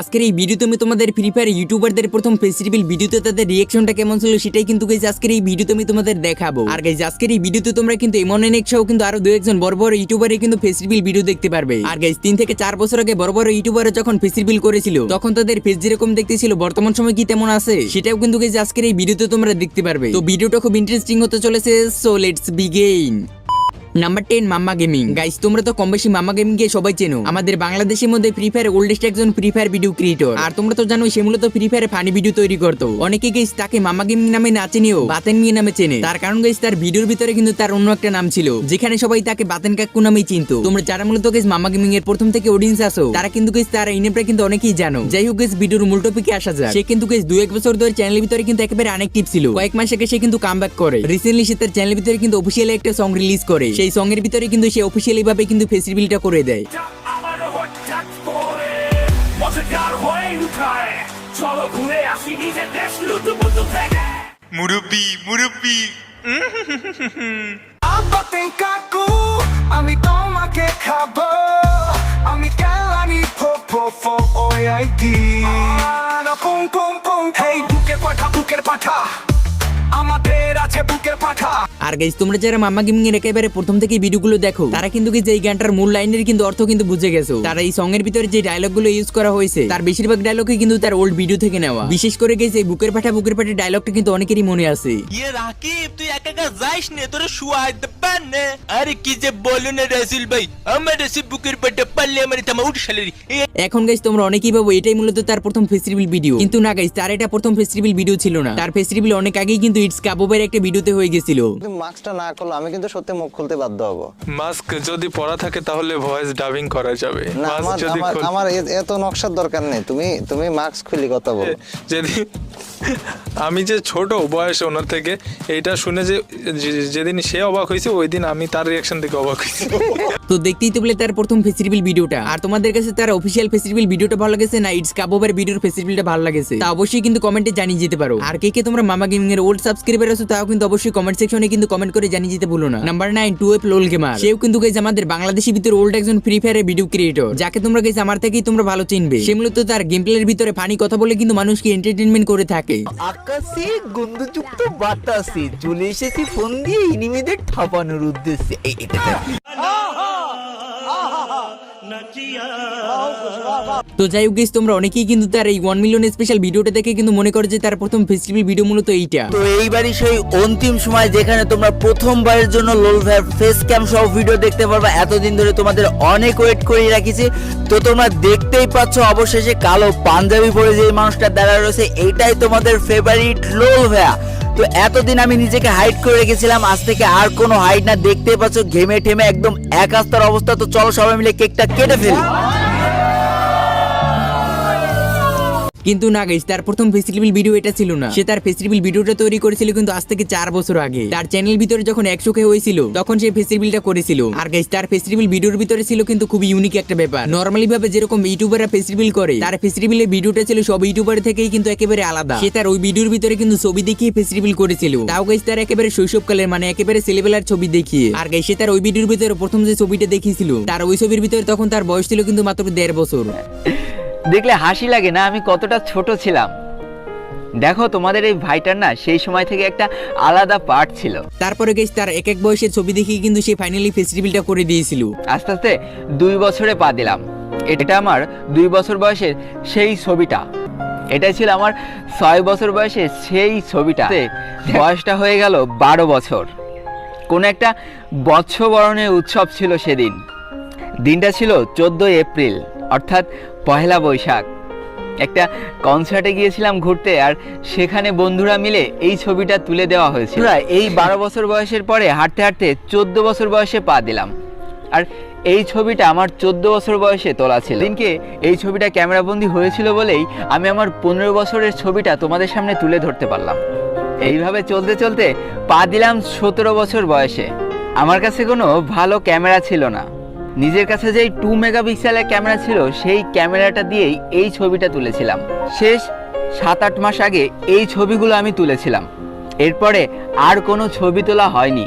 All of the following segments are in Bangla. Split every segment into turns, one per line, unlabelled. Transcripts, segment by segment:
আজকের এই ভিডিওতে আমি তোমাদের ফ্রি ফায়ার ইউটিউবারদের প্রথম ফেস্টিভ্যাল ভিডিওতে তাদের রিয়েকশনটা কেমন ছিল সেটাই কিন্তু গাইজ আজকের এই ভিডিওতে আমি তোমাদের দেখাবো। আর গাইজ আজকের এই ভিডিওতে তোমরা কিন্তু এমন অনেক সহ কিন্তু আরও দু একজন বড় বড় ইউটিউবারে কিন্তু ফেস্টিভ্যাল ভিডিও দেখতে পারবে। আর গাইজ তিন থেকে চার বছর আগে বড় বড় ইউটিউবাররা যখন ফেস্টিভ্যাল করেছিল, তখন তাদের ফেস যেরকম দেখতে ছিল বর্তমান সময় কি তেমন আছে, সেটাও কিন্তু গাইজ আজকের এই ভিডিওতে তোমরা দেখতে পারবে। তো ভিডিওটা খুব ইন্টারেস্টিং হতে চলেছে so let's begin number ten mamma gaming guys তোমরা তো কম বেশি মাম্মা গেমিং কে সবাই চেনো। আমাদের বাংলাদেশের মধ্যে ফ্রি ফায়ার ওল্ডেস্ট একজন ফ্রি ফায়ার ভিডিও ক্রিয়েটর আর তোমরা তো জানো সে মূলত ফ্রি ফায়ারে ফানি ভিডিও তৈরি করতো। অনেকে গেস তাকে মাম্মা গেমিং নামে না চিনিও বাতেন মিয়া নামে চেনে। তার কারণ গাইস তার ভিডিওর ভিতরে কিন্তু তার অন্য একটা নাম ছিল, যেখানে সবাই তাকে বাতেন কাকু নামেই চিনতো। তোমরা যারা মূলত গেস মাম্মা গেমিং এর প্রথম থেকে অডিয়েন্স আসো তারা কিন্তু গেস তার এই নেমটা কিন্তু অনেকেই জানো। যাই হোক গেস ভিডিওর মূল টপিকে আসা যায় সে কিন্তু গেস দু এক বছর ধরে চ্যানেলের ভিতরে কিন্তু একেবারে অনেকটিভ ছিল। কয়েক মাস আগে সে কিন্তু কাম করে। রিসেন্টলি সে তার চ্যানেলের ভিতরে কিন্তু অফিসিয়ালি একটা সং রিলিজ করে। সেই সং এর ভিতরে কিন্তু সে অফিসিয়ালি ভাবে কিন্তু ফেস্টিভ্যালটা করে দেয়।
আমারও হঠাৎ করে মজাদার উঠায়। চলো ঘুরে আসি নিজের দেশ লুতুপুতু থেকে।
মুরব্বি মুরব্বি।
আপাতেন কাকু আমি তোমাকে খাব। আমি কেলানি ফো ফো ফো ওই পুং পুং পুং। হেই বুকের পাঠা বুকের পাঠা। আমাদের আছে বুকের পাঠা।
আর গাইজ তোমরা যারা মাম্মা গেমিং এর একেবারে প্রথম থেকে ভিডিওগুলো দেখো তারা কিন্তু guys এই গানটার মূল লাইনের কিন্তু অর্থ কিন্তু বুঝে গেছো। তারা এই সং এর ভিতরে যে ডায়লগগুলো ইউজ করা হয়েছে তার বেশিরভাগ ডায়লগই কিন্তু তার ওল্ড ভিডিও থেকে নেওয়া। বিশেষ করে গেছে এই বুকের পাঠা বুকের পাঠা ডায়লগটা কিন্তু অনেকেরই মনে আছে।
ইয়ে রাকিব তুই একা একা যাইস নে তোর শুয়াই দেবেন নে। আরে কি যে বলো না রাসুল ভাই আমার রাসুল বুকের পাটে পারলে আমার থামা উঠ শালারি।
এখন গাইজ তোমরা অনেকেই ভাবো এটাই মূলত তার প্রথম ফেস্টিভ্যাল ভিডিও কিন্তু না গাইজ তার এটা প্রথম ফেস্টিভ্যাল ভিডিও ছিল না। তার ফেস্টিভ্যাল অনেক আগেই কিন্তু ইটস কাবুবের একটা ভিডিওতে হয়ে গেছিল।
যদি মাস্কটা না করল আমি কিন্তু সত্যি মুখ খুলতে বাধ্য হব।
মাস্ক যদি পরা থাকে তাহলে ভয়েস ডাবিং করা যাবে।
না
মাস্ক
আমার আমার আমার এ- এত নকশার দরকার নেই। তুমি তুমি মাস্ক খুলি কথা বলো।
যদি আমি যে ছোট বয়স ওনার থেকে এটা শুনে যে যে- যেদিন সে অবাক হয়েছে ওই দিন আমি তার রিয়াকশন থেকে অবাক হয়েছি।
তো দেখতেই তো বলে তার প্রথম ফেস্টিভ্যাল ভিডিওটা আর তোমাদের কাছে তার অফিসিয়াল ফেস্টিভ্যাল ভিডিওটা ভালো লাগেছে না ইটস কাবুবের ভিডিওর ফেস্টিভ্যালটা ভালো লাগেছে? তা অবশ্যই কিন্তু কমেন্টে জানিয়ে যেতে পারো। আর কে কে তোমরা মামা গেমিং এর ওল্ড সাবস্ক্রাইবার আছো তাও কিন্তু অবশ্যই কমেন্ট সেকশনে কিন্তু কমেন্ট করে জানিয়ে যেতে ভুলো না। Number nine two F lol gamer সেও কিন্তু গেছে আমাদের বাংলাদেশি ভিতরে ওল্ড একজন ফ্রি ফায়ারের ভিডিও ক্রিয়েটর যাকে তোমরা গেছে আমার থেকেই তোমরা ভালো চিনবে। সে মূলত তার গেম প্লের ভিতরে ফানি কথা বলে কিন্তু মানুষকে এন্টারটেনমেন্ট করে থাকে।
আকাশে গন্ধযুক্ত বাতাসে চলে এসেছি ফোন দিয়ে ইনিমিদের ঠাপানোর উদ্দেশ্যে।
তো যাই হোক তোমরা অনেকেই কিন্তু তার এই ওয়ান মিলিয়ন স্পেশাল ভিডিওটা দেখে কিন্তু মনে করো যে তার প্রথম ফেস্টিভ্যাল ভিডিও মূলত এইটা।
তো এইবারই সেই অন্তিম সময় যেখানে তোমরা প্রথমবারের জন্য লোল ভাইয়ের ফেস ক্যাম সহ ভিডিও দেখতে পারবা। এতদিন ধরে তোমাদের অনেক ওয়েট করে রাখিছি। তো তোমরা দেখতেই পাচ্ছ অবশেষে কালো পাঞ্জাবি পরে যে মানুষটা দাঁড়া রয়েছে এইটাই তোমাদের ফেভারিট লোল ভাইয়া তো এতদিন আমি নিজেকে হাইড করে রেখেছিলাম, আজ থেকে আর কোনো হাইড না। দেখতেই পাচ্ছ ঘেমে ঠেমে একদম এক আস্তার অবস্থা। তো চলো সবাই মিলে কেকটা কেটে ফেলি।
কিন্তু না গাইস তার প্রথম ফেস্টিভ্যাল ভিডিও এটা ছিল না। সে তার ফেস্টিভ্যাল ভিডিওটা তৈরি করেছিল কিন্তু আজ থেকে চার বছর আগে। তার চ্যানেল ভিতরে যখন একশো কে হয়েছিল, তখন সে ফেস্টিভ্যালটা করেছিল। আর গাইস তার ফেস্টিভ্যাল ভিডিওর ভিতরে ছিল কিন্তু খুবই ইউনিক একটা ব্যাপার। নর্মালি ভাবে যেরকম ইউটিউবাররা ফেস্টিভ্যাল করে, তার ফেস্টিভ্যালের ভিডিওটা ছিল সব ইউটিউবার থেকেই কিন্তু একেবারে আলাদা। সে তার ওই ভিডিওর ভিতরে কিন্তু ছবি দেখিয়ে ফেস্টিভ্যাল করেছিল। তাও গাইস তার একেবারে শৈশবকালের মানে একেবারে ছেলেবেলার ছবি দেখিয়ে। আর গাইস সে তার ওই ভিডিওর ভিতরে প্রথম যে ছবিটা দেখিয়েছিল, তার ওই ছবির ভিতরে তখন তার বয়স ছিল কিন্তু মাত্র দেড় বছর।
দেখলে হাসি লাগে না আমি কতটা ছোট ছিলাম। দেখো তোমাদের এই ভাইটার না সেই সময় থেকে একটা আলাদা পার্ট ছিল।
তারপরে গেছ তার এক এক বয়সের ছবি দেখিয়ে কিন্তু সে ফাইনালি ফেস্টিভ্যালটা করে দিয়েছিল।
আস্তে আস্তে দুই বছরে পা দিলাম। এটা আমার দুই বছর বয়সের সেই ছবিটা। এটা ছিল আমার ছয় বছর বয়সে সেই ছবিটা। বয়সটা হয়ে গেল বারো বছর। কোন একটা বৎসবরণের উৎসব ছিল সেদিন। দিনটা ছিল চোদ্দোই এপ্রিল অর্থাৎ পহেলা বৈশাখ। একটা কনসার্টে গিয়েছিলাম ঘুরতে আর সেখানে বন্ধুরা মিলে এই ছবিটা তুলে দেওয়া হয়েছিল। এই বারো বছর বয়সের পরে হাঁটতে হাঁটতে চোদ্দ বছর বয়সে পা দিলাম। আর এই ছবিটা আমার চোদ্দ বছর বয়সে তোলা ছিল। দিনকে এই ছবিটা ক্যামেরাবন্দি হয়েছিল বলেই আমি আমার পনেরো বছরের ছবিটা তোমাদের সামনে তুলে ধরতে পারলাম। এইভাবে চলতে চলতে পা দিলাম সতেরো বছর বয়সে। আমার কাছে কোনো ভালো ক্যামেরা ছিল না। নিজের কাছে যেই টু মেগাপিক্সেলের ক্যামেরা ছিল, সেই ক্যামেরাটা দিয়েই এই ছবিটা তুলেছিলাম। শেষ সাত আট মাস আগে এই ছবিগুলো আমি তুলেছিলাম। এরপরে আর কোনো ছবি তোলা হয়নি।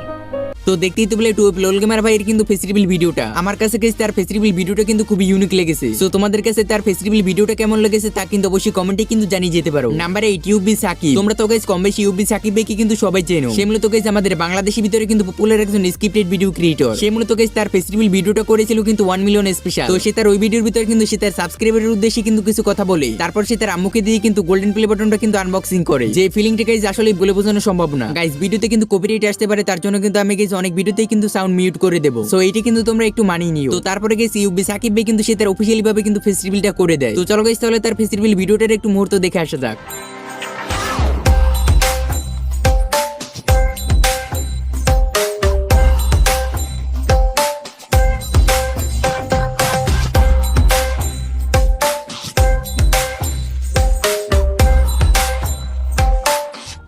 তো দেখতেই তো বলে টু লোল গেমার ভাইয়ের কিন্তু ফেস্টিভ্যাল ভিডিওটা। আমার কাছে গেছে তার ফেস্টিভ্যাল ভিডিওটা কিন্তু খুবই ইউনিক লেগেছে। তো তোমাদের কাছে তার ফেস্টিভ্যাল ভিডিওটা কেমন লেগেছে তা কিন্তু অবশ্যই কমেন্টে কিন্তু জানিয়ে যেতে পারো। Number eight UB Sakib. তোমরা তো গাইস কম বেশি ইউবি সাকিব ভাইকে কিন্তু সবাই চেনো। সে মূলত গাইস আমাদের বাংলাদেশের ভিতরে কিন্তু পপুলার একজন স্ক্রিপ্টেড ভিডিও ক্রিয়েটর সে মূলত গাইস তার ফেস্টিভ্যাল ভিডিওটা করেছিল কিন্তু ওয়ান মিলিয়ন স্পেশাল তো সে তার ওই ভিডিওর ভিতরে কিন্তু সে তার সাবস্ক্রাইবারের উদ্দেশ্যে কিন্তু কিছু কথা বলে। তারপর সে তার আম্মুকে দিয়ে কিন্তু গোল্ডেন প্লে বাটনটা কিন্তু আনবক্সিং করে। যে ফিলিংটা গাইস আসলে বলে বোঝানো সম্ভব না। গাইস ভিডিওতে কিন্তু কপিরাইট আসতে পারে, তার জন্য কিন্তু আমি গাইস অনেক ভিডিওতেই কিন্তু সাউন্ড মিউট করে দেবো। তো এইটা কিন্তু তোমরা একটু মানিয়ে নিও। তো তারপরে গেছি ইউবি সাকিব ভাই কিন্তু সে তার অফিসিয়ালি ভাবে কিন্তু ফেস্টিভ্যালটা করে দেয়। তো চলো গেছি তাহলে তার ফেস্টিভ্যাল ভিডিওটার একটু মুহূর্ত দেখে আসা যাক।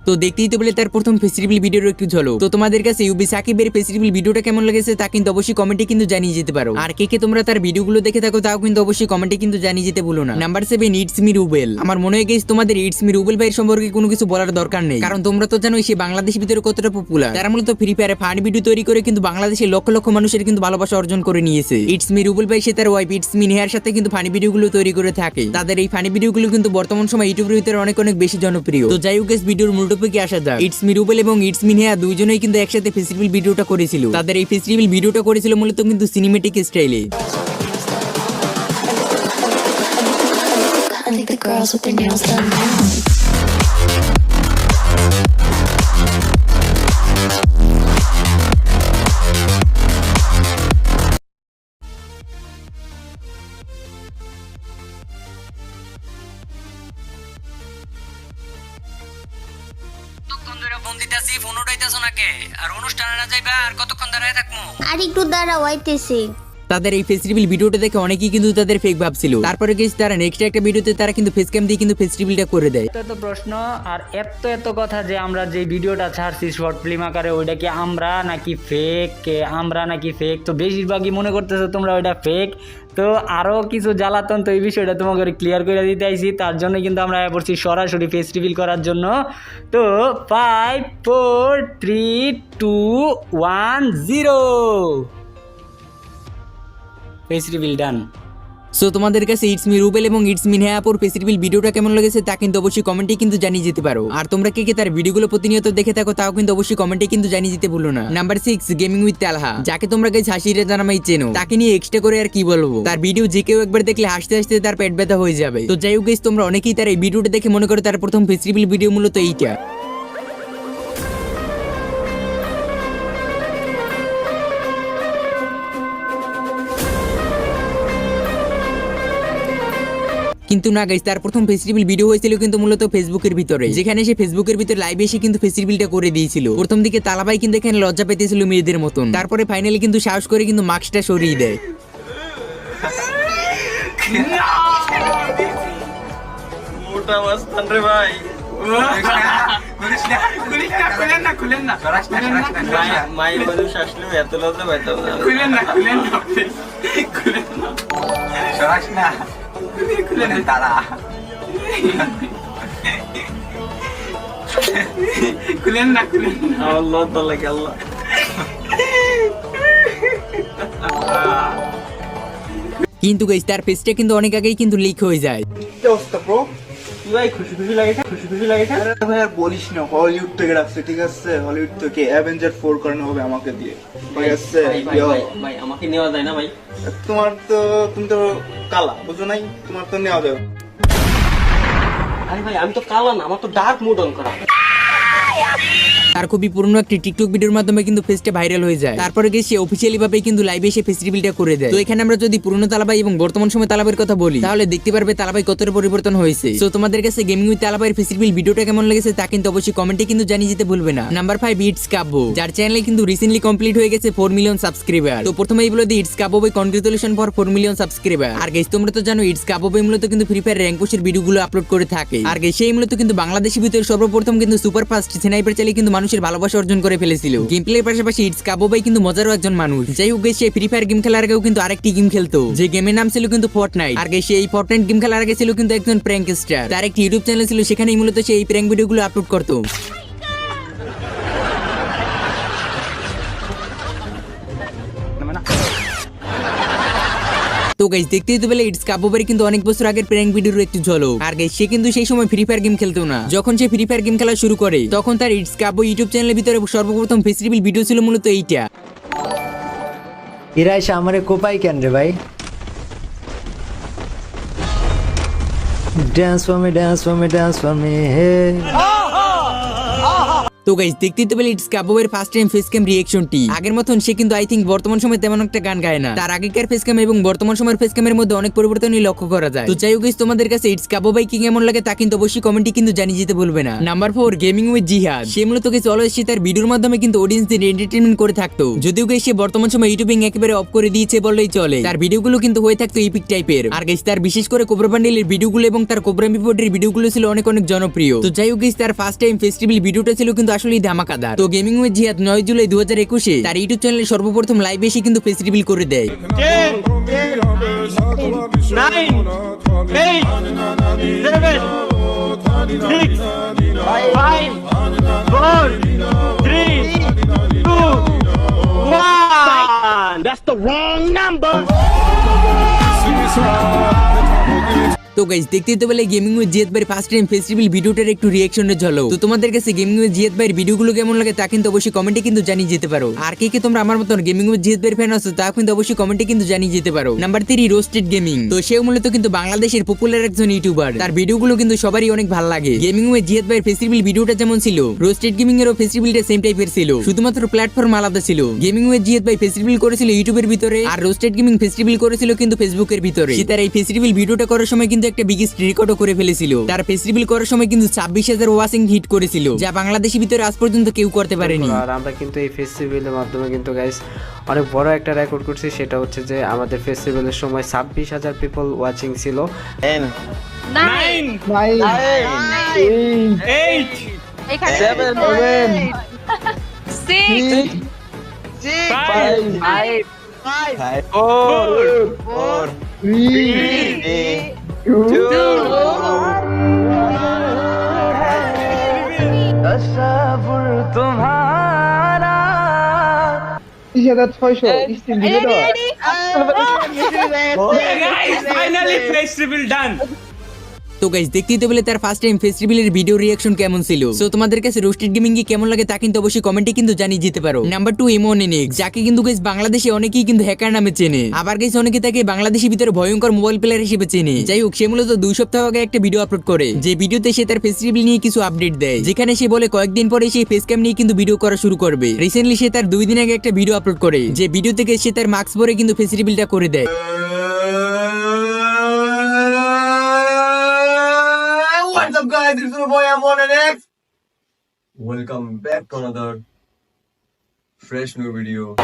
তো দেখতেই তো বলে তার প্রথম ফেস্টিভ্যাল ভিডিওর একটু ঝলক। তো তোমাদের কাছে ইউবি সাকিবের ফেস্টিভ্যাল ভিডিওটা কেমন লেগেছে তা কিন্তু অবশ্যই কমেন্টে কিন্তু জানিয়ে যেতে পারো। আর কে কে তোমরা তার ভিডিওগুলো দেখে থাকো তাও কিন্তু অবশ্যই কমেন্টে কিন্তু জানিয়ে যেতে ভুলো না। Number seven it's me Rubel আমার মনে হয় গেছে তোমাদের ইটস মি রুবেল ভাইয়ের সম্পর্কে কোনো কিছু বলার দরকার নেই। কারণ তোমরা তো জানোই সে বাংলাদেশের ভিতরে কতটা পপুলার তারা মূলত ফ্রি ফায়ারে ফান ভিডিও তৈরি করে কিন্তু বাংলাদেশের লক্ষ লক্ষ মানুষের কিন্তু ভালোবাসা অর্জন করে নিয়েছে। ইটস মি রুবেল ভাই সে তার ওয়াইফ ইটস মি নেহার সাথে কিন্তু ফানি ভিডিওগুলো তৈরি করে থাকে। তাদের এই ফানি ভিডিওগুলো কিন্তু বর্তমান সময় ইউটিউবের ভিতরে অনেক অনেক বেশি জনপ্রিয়। তো যাই হোক ভিডিওর মূল টপিকে আসা যাক ইটস মি রুবেল এবং ইটস মি নেহা দুইজনেই কিন্তু একসাথে ফেস্টিভ্যাল ভিডিওটা করেছিল। তাদের এই ফেস্টিভ্যাল ভিডিওটা করেছিল মূলত কিন্তু সিনেমেটিক স্টাইলে
I think the girls with their nails done. now.
দাঁড়াও আইতেছি
তাদের এই ফেস্টিভ্যাল ভিডিওটা দেখে অনেকেই কিন্তু তাদের ফেক ভাবছিল। তারপরে গেছে তারা নেক্সট একটা ভিডিওতে তারা কিন্তু ফেস ক্যাম দিয়ে কিন্তু ফেস্টিভ্যালটা করে দেয়।
এত এত প্রশ্ন আর এত এত কথা যে আমরা যে ভিডিওটা ছাড়ছি শর্ট ফিল্ম আকারে ওইটা কি আমরা নাকি ফেক আমরা নাকি ফেক তো বেশিরভাগই মনে করতেছো তোমরা ওইটা ফেক তো আরও কিছু জ্বালাতন তো এই বিষয়টা তোমাকে ক্লিয়ার করে দিতে আইছি। তার জন্য কিন্তু আমরা পড়ছি সরাসরি ফেস্টিভ্যাল করার জন্য। তো five four three two one zero festival done
so তোমাদের কাছে ইটস মি রুবেল এবং ইটস মি নেহাপুর ফেস্টিভ্যাল ভিডিওটা কেমন লেগেছে তা কিন্তু অবশ্যই কমেন্টে কিন্তু জানিয়ে যেতে পারো। আর তোমরা কে কে তার ভিডিওগুলো প্রতিনিয়ত দেখে থাকো তাও কিন্তু অবশ্যই কমেন্টে কিন্তু জানিয়ে যেতে ভুলো না। Number six gaming with Talha যাকে তোমরা গেছে হাসিরে জানামাই চেনো। তাকে নিয়ে এক্সট্রা করে আর কি বলব? তার ভিডিও যে কেউ একবার দেখলে হাসতে হাসতে তার পেট ব্যথা হয়ে যাবে। তো যাই হোক তোমরা অনেকেই তার এই ভিডিওটা দেখে মনে করো তার প্রথম ফেস্টিভ্যাল ভিডিও মূলত এইটা। কিন্তু না গাইস তার প্রথম ফেস্টিভ্যাল ভিডিও হয়েছিল কিন্তু মূলত ফেসবুকের ভিতরে। যেখানে সে ফেসবুকের ভিতরে লাইভে এসে কিন্তু ফেস্টিভ্যালটা করে দিয়েছিল। প্রথম দিকে তালাবাই কিন্তু এখানে লজ্জা পেতেছিল মেয়েদের মতন। তারপরে ফাইনালি কিন্তু সাহস করে কিন্তু মাস্কটা সরিয়ে দেয়।
মানুষ এত লজ্জা পাইতাম না। আমার 알라. 달라게 알라.
কিন্তু গাইস তার পেজটা কিন্তু অনেক আগেই কিন্তু লিক হয়ে যায়।
ভাই খুশি খুশি লাগেছে খুশি খুশি লাগেছে
আরে ভাই আর বলিস না হলিউড থেকে রাখছে ঠিক আছে? হলিউড থেকে অ্যাভেঞ্জার ফোর করানো হবে আমাকে দিয়ে ঠিক আছে।
ভাই আমাকে নেওয়া যায় না ভাই।
তোমার তো তুমি তো কালা বুঝো নাই? তোমার তো নেওয়া যাবে।
আরে ভাই আমি তো কালা না আমার তো ডার্ক মুড অন করা।
তার খুবই পুরনো একটি টিকটক ভিডিওর মাধ্যমে কিন্তু পেজটা ভাইরাল হয়ে যায়। তারপরে গিয়ে সে অফিসিয়ালি ভাবে কিন্তু লাইভে এসে ফেস্টিভ্যালটা করে দেয়। তো এখানে আমরা যদি পুরনো তালাবাই এবং বর্তমান সময় তালাবের কথা বলি, তাহলে দেখতে পারবে তালাবাই কতটা পরিবর্তন হয়েছে। তো তোমাদের কাছে গেমিং উইথ তালাবাইয়ের ফেস্টিভ্যাল ভিডিওটা কেমন লেগেছে তা কিন্তু অবশ্যই কমেন্টে কিন্তু জানিয়ে যেতে ভুলবে না। নাম্বার ফাইভ ইটস কাব্য যার চ্যানেলে কিন্তু রিসেন্টলি কমপ্লিট হয়ে গেছে ফোর মিলিয়ন সাবস্ক্রাইবার তো প্রথমেই বলে দিই ইটস কাব্য ভাই congratulation for four million subscriber R guess তোমরা তো জানো ইটস কাব্য ভাই মূলত কিন্তু ফ্রি ফায়ার র্যাঙ্ক ভিডিওগুলো আপলোড করে থাকে। আর গেস সেই মূলত কিন্তু বাংলাদেশের ভিতরে সর্বপ্রথম কিন্তু সুপার ফাস্ট স্নাইপার চালিয়ে কিন্তু মানুষের ভালোবাসা অর্জন করে ফেলেছিল। গেম প্লের পাশাপাশি ইটস কাবো ভাই কিন্তু মজারও একজন মানুষ। যাই হোক সে ফ্রি ফায়ার গেম খেলার আগেও কিন্তু আরেকটি গেম খেলতো। যে গেমের নাম ছিল কিন্তু ফোর্ট নাইট আর সে এই ফর্টনাইট গেম খেলার আগে ছিল কিন্তু একজন প্র্যাঙ্ক স্টার তার একটি ইউটিউব চ্যানেল ছিল, সেখানেই মূলত সে এই প্র্যাঙ্ক ভিডিওগুলো আপলোড করতো। তো গাইস দেখতেই তো পেলে ইটস কাপোবারি কিন্তু অনেক বছর আগের প্র্যাঙ্ক ভিডিওর একটু ঝলক। আর গাইস সে কিন্তু সেই সময় ফ্রি ফায়ার গেম খেলতো না। যখন সে ফ্রি ফায়ার গেম খেলা শুরু করে, তখন তার ইটস কাপো ইউটিউব চ্যানেলের ভিতরে সর্বপ্রথম ফেস্টিভ্যাল ভিডিও ছিল মূলত এইটা।
এরা এসে আমারে কোপাই কেন রে ভাই? Dance for me dance for me dance for me হে
তো গাইস দেখতেই তো পেলে ইটস কাপোবের ফার্স্ট টাইম ফেস ক্যাম রিয়েকশনটি আগের মতন সে কিন্তু আই থিঙ্ক বর্তমান সময় তেমন একটা গান গায় না। তার আগেকার ফেস ক্যাম এবং বর্তমান সময়ের ফেস ক্যামের মধ্যে অনেক পরিবর্তনই লক্ষ্য করা যায়। তো যাই হোক তোমাদের কাছে ইটস কাপো ভাই কি কেমন লাগে তা কিন্তু অবশ্যই কমেন্টে কিন্তু জানিয়ে যেতে বলবে না। নাম্বার ফোর গেমিং উইথ জিহাদ। সে মূলত গেছে অলওয়েজ সে তার ভিডিওর মাধ্যমে কিন্তু অডিয়েন্সদের এন্টারটেনমেন্ট করে থাকতো। যদিও গাইস সে বর্তমান সময় ইউটিউবিং একেবারে অফ করে দিয়েছে বললেই চলে। তার ভিডিওগুলো কিন্তু হয়ে থাকতো ইপিক টাইপের আর গাইস তার বিশেষ করে কোবরা বান্ডেলের ভিডিওগুলো এবং তার কোবরা বিপদের ভিডিওগুলো ছিল অনেক অনেক জনপ্রিয়। তো যাই হোক guys, তার ফার্স্ট টাইম ফেস্টিভ্যাল ভিডিওটা ছিল কিন্তু আসলেই ধামাকাদার তো গেমিং উইথ জিহাদ নয় জুলাই দু হাজার একুশে তার ইউটিউব চ্যানেলে সর্বপ্রথম লাইভ এসে কিন্তু ফেস্টিভ্যাল করে দেয়। তো গাইস দেখতেই তো বলে গেমিং উইথ জিয়াদ ভাইয়ের ফার্স্ট টাইম ফেস্টিভ্যাল ভিডিওটার একটু রিয়াকশনের ঝলক। তো তোমাদের কাছে গেমিং উইথ জিয়াদ ভাইয়ের ভিডিওগুলো কেমন লাগে তা কিন্তু অবশ্যই কমেন্টে কিন্তু জানিয়ে যেতে পারো। আর কে কে তোমরা আমার মতন গেমিং উইথ জিয়াদ ভাইয়ের ফ্যান আছো তা কিন্তু অবশ্যই কমেন্টে কিন্তু জানিয়ে যেতে পারো। নাম্বার থ্রি রোস্টেড গেমিং তো সেও মূলত কিন্তু বাংলাদেশের পপুলার একজন ইউটিউবার তার ভিডিওগুলো কিন্তু সবারই অনেক ভালো লাগে। গেমিং উইথ জিয়াদ ভাইয়ের ফেস্টিভ্যাল ভিডিওটা যেমন ছিল রোস্টেড গেমিং এরও ফেস্টিভ্যালটা সেম টাইপের ছিল। শুধুমাত্র প্ল্যাটফর্ম আলাদা ছিল। গেমিং উইথ জিয়াদ ভাই ফেস্টিভ্যাল করেছিল ইউটিউবের ভিতরে, আর রোস্টেড গেমিং ফেস্টিভ্যাল করেছিল কিন্তু ফেসবুকের ভিতরে। তার এই ফেস্টিভ্যাল ভিডিওটা করার সময় কিন্তু একটা বিগেস্ট রেকর্ডও করে ফেলেছিল। তার ফেস্টিভ্যাল করার সময় কিন্তু ছাব্বিশ হাজার ওয়াচিং হিট করেছিল যা বাংলাদেশি ভিতরে আজ পর্যন্ত কেউ করতে পারেনি।
আর আমরা কিন্তু এই ফেস্টিভ্যালের মাধ্যমে কিন্তু গাইস অনেক বড় একটা রেকর্ড করছি সেটা হচ্ছে যে আমাদের ফেস্টিভ্যালের সময় ছাব্বিশ হাজার পিপল ওয়াচিং ছিল।
Yeah, that's for sure. Uh, it's Eddie,
Eddie, Eddie. Uh,
oh,
yeah,
guys, finally, festival done.
তো গাইস দেখতেই তো বলে তার ফার্স্ট টাইম ফেস্টিভ্যালের ভিডিও রিয়াকশন কেমন ছিল? সো তোমাদের কাছে রোস্টেড গেমিং কি কেমন লাগে তা কিন্তু অবশ্যই কমেন্টে কিন্তু জানিয়ে যেতে পারো। নাম্বার টু এমন এনিক্স যাকে কিন্তু গাইস বাংলাদেশে অনেকেই কিন্তু হ্যাকার নামে চেনে। আবার গাইস অনেকে তাকে বাংলাদেশের ভিতরে ভয়ঙ্কর মোবাইল প্লেয়ার হিসেবে চেনে। যাই হোক, সে মূলত দুই সপ্তাহ আগে একটা ভিডিও আপলোড করে। যে ভিডিওতে সে তার ফেস্টিভ্যাল নিয়ে কিছু আপডেট দেয়। যেখানে সে বলে কয়েকদিন পরে সে ফেস ক্যাম নিয়ে কিন্তু ভিডিও করা শুরু করবে। রিসেন্টলি সে তার দুই দিন আগে একটা ভিডিও আপলোড করে। যে ভিডিও থেকে সে তার মাস্ক পরে কিন্তু ফেস্টিভ্যালটা করে দেয়।
Guys, is your boy M1 and X.
Welcome back to another fresh new video.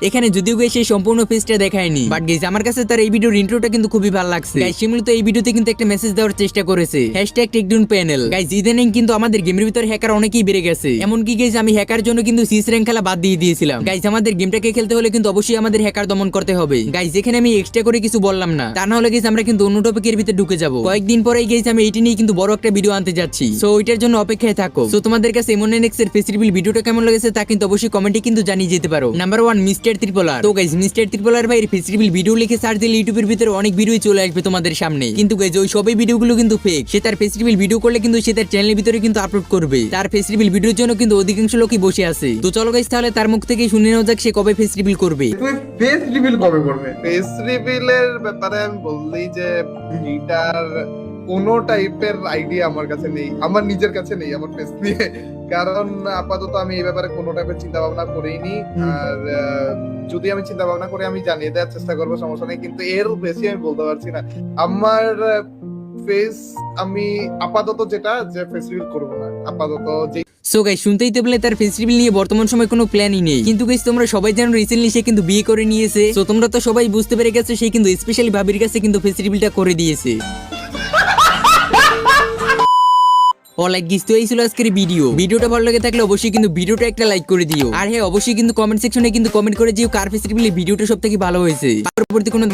এখানে যদিও গাইস সেই সম্পূর্ণ ফেসটা দেখায়নি। বাট গাইস আমার কাছে তার এই ভিডিওর ইন্ট্রোটা কিন্তু খুবই ভালো লাগছে। গাইস সে মূলত এই ভিডিওতে কিন্তু একটা মেসেজ দেওয়ার চেষ্টা করেছে। হ্যাশট্যাগ টেকডাউন প্যানেল গাইস ইদানিং কিন্তু আমাদের গেমের ভিতরে হ্যাকার অনেকেই বেড়ে গেছে। এমনকি গাইস আমি হ্যাকার জন্য কিন্তু সিস র্যাঙ্ক খেলা বাদ দিয়ে দিয়েছিলাম। গাইস আমাদের গেমটাকে খেলতে হলে কিন্তু অবশ্যই আমাদের হ্যাকার দমন করতে হবে। গাইস এখানে আমি এক্সট্রা করে কিছু বললাম না। তা না হলে গাইস আমরা কিন্তু অন্য টপিকের ভিতরে ঢুকে যাব। কয়েকদিন পরেই গাইস আমি এটি নিয়ে কিন্তু বড় একটা ভিডিও আনতে যাচ্ছি। সো ওইটার জন্য অপেক্ষায় থাকো। সো তোমাদের কাছে এমন এক্সের ভিডিওটা কেমন লেগেছে তা কিন্তু অবশ্যই কমেন্টে কিন্তু জানিয়ে যেতে পারো। Number one mister Tripolar. তো গাইস মিস্টার ত্রিপোলার ভাইয়ের ফেস্টিভ্যাল ভিডিও লিখে সার্চ দিলে ইউটিউবের ভিতরে অনেক ভিডিও চলে আসবে তোমাদের সামনে। কিন্তু গাইস ওই সবই ভিডিওগুলো কিন্তু ফেক সে তার ফেস্টিভ্যাল ভিডিও করলে কিন্তু সে তার চ্যানেলের ভিতরে কিন্তু আপলোড করবে। তার ফেস্টিভ্যাল ভিডিওর জন্য কিন্তু অধিকাংশ লোকই বসে আছে। তো চলো গাইস তাহলে তার মুখ থেকে শুনে নেওয়া যাক সে কবে ফেস্টিভ্যাল করবে।
তুমি ফেস রিভিল কবে করবে? ফেস রিভিলের ব্যাপারে আমি বললেই যে এটার কোনো টাইপের আইডিয়া আমার কাছে নেই আমার নিজের কাছে নেই আমার ফেস নিয়ে। কারণ আপাতত আমি এই ব্যাপারে কোনো টাইপের চিন্তা ভাবনা করিনি আর যদি আমি চিন্তা ভাবনা করে আমি জানিয়ে দেওয়ার চেষ্টা করব সমস্যা নেই। কিন্তু এর বেশি আমি বলতে পারছি না। আমার ফেস আমি আপাতত যেটা যে ফেস রিভিল করব না। আপাতত যে
সো গাইস শুনতেই তো বলে তার ফেস্টিভ্যাল নিয়ে বর্তমান সময় কোনো প্ল্যানই নেই। কিন্তু গাইস তোমরা সবাই জানো রিসেন্টলি সে কিন্তু বিয়ে করে নিয়েছে। তো তোমরা তো সবাই বুঝতে পেরে গেছো সে কিন্তু স্পেশালি ভাবির কাছে কিন্তু ফেস্টিভ্যালটা করে দিয়েছে। অলরাইট গিস, তো এই ছিল আজকের ভিডিও ভিডিওটা ভালো লাগে থাকলে অবশ্যই কিন্তু ভিডিওটা একটা লাইক করে দিও। আর হ্যাঁ অবশ্যই কিন্তু কমেন্ট সেকশনে কিন্তু কমেন্ট করে দিও কার ফেস্টিভ্যালে ভিডিওটা সব থেকে ভালো হয়েছে। পরবর্তী কোনো